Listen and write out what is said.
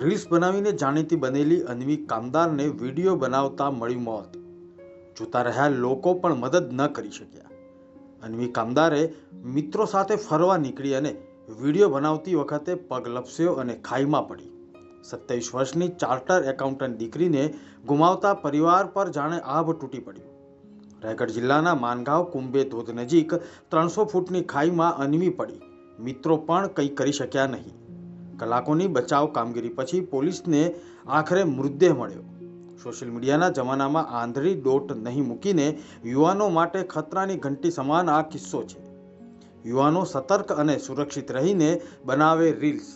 Reels બનાવીને જાણીતી બનેલી અન્વી કામદારને વીડિયો બનાવતા મળ્યું મોત. જોતા રહ્યા લોકો પણ મદદ ન કરી શક્યા. અન્વી કામદારે મિત્રો સાથે ફરવા નીકળી અને વીડિયો બનાવતી વખતે પગ લપસ્યો અને ખાઈમાં પડી. સત્યાવીસ વર્ષની ચાર્ટર એકાઉન્ટન્ટ દીકરીને ગુમાવતા પરિવાર પર જાણે આભ તૂટી પડ્યું. રાયગઢ જિલ્લાના માનગાંવ કુંભે ધોધ નજીક ત્રણસો ફૂટની ખાઈમાં અન્વી પડી. મિત્રો પણ કંઈ કરી શક્યા નહીં. કલાકોની બચાવ કામગીરી પછી પોલીસને આખરે મૃતદેહ મળ્યો. સોશિયલ મીડિયાના જમાનામાં આંધળી ડોટ નહીં મૂકીને યુવાનો માટે ખતરાની ઘંટી સમાન આ કિસ્સો છે. યુવાનો સતર્ક અને સુરક્ષિત રહીને બનાવે રીલ્સ.